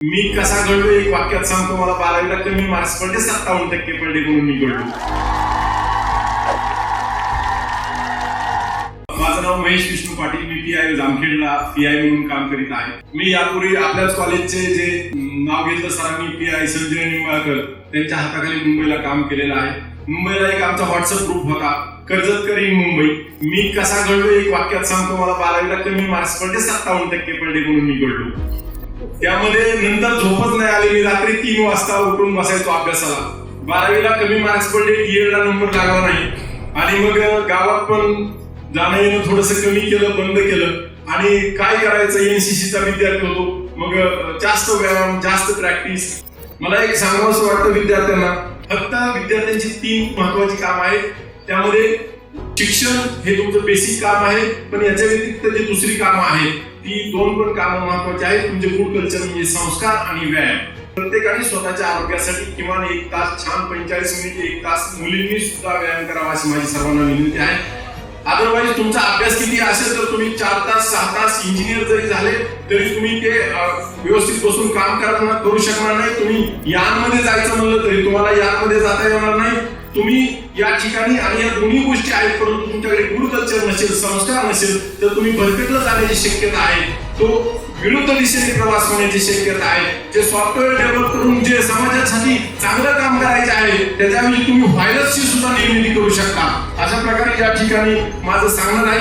मी कसा घडलो एक वाक्यात सांगतो मला बारावीला कमी मार्क्स पडले सत्तावन्न टक्के पडले म्हणून मी घडलो. माझं नाव महेश विष्णू पाटील मी पी आय जामखेडला पी आय म्हणून काम करीत आहे. मी यापूर्वी आपल्याच कॉलेजचे जे नाव घेतलं सरांनी पी आय संजय निंबाळकर त्यांच्या हाताखाली मुंबईला काम केलेलं आहे. मुंबईला एक आमचा व्हॉट्सअप ग्रुप होता कर्जत करी मुंबई. मी कसा घडलो एक वाक्यात सांगतो मला बारावीला कमी मार्क्स पडले सत्तावन्न टक्के पडले म्हणून मी घडलो. त्यामध्ये नंतर झोपच नाही आली. मी रात्री तीन वाजता उठून बसायचो अभ्यासाला. बारावीला कमी मार्क्स पडले डी ला नंबर लागला नाही. आणि मग गावात पण जाणं येणं थोडस कमी केलं बंद केलं. आणि काय करायचं? एनसीसीचा विद्यार्थी होतो. मग जास्त व्यायाम जास्त प्रॅक्टिस मला एक सांगावं असं वाटतं विद्यार्थ्यांना फक्त विद्यार्थ्यांची तीन महत्वाची काम आहेत. त्यामध्ये शिक्षण हे तुमचं बेसिक काम आहे पण याच्या व्यतिरिक्त जे दुसरी कामं आहेत ती दोन पण कामं महत्वाची आहेत. तुमचे फूड कल्चर म्हणजे संस्कार आणि व्यायाम. प्रत्येकाने स्वतःच्या आरोग्यासाठी किमान एक तास छान पंचेचाळीस मिनिट एक तास मुलींनी सुद्धा व्यायाम करावा अशी माझी सर्वांना विनंती आहे. अदरवाईज तुमचा अभ्यास किती असेल तर तुम्ही चार तास सहा तास इंजिनियर जरी झाले तरी तुम्ही ते व्यवस्थित बसून काम करणार करू शकणार नाही. तुम्ही यानमध्ये जायचं म्हणलं तरी तुम्हाला यानमध्ये जाता येणार नाही. तुम्ही या ठिकाणी आणि या दोन्ही गोष्टी आहेत परंतु तुमच्याकडे गुड कल्चर नसेल संस्कार नसेल तर तुम्ही भरकटलं जाण्याची शक्यता आहे. तो विरुद्ध दिशेने प्रवास होण्याची शक्यता आहे. जे सॉफ्टवेअर डेव्हलप करून जे समाजासाठी चांगलं काम करायचे आहे त्याच्याऐवजी तुम्ही व्हायरसची सुद्धा निर्मिती करू शकता. अशा प्रकारे या ठिकाणी माझं सांगणं आहे.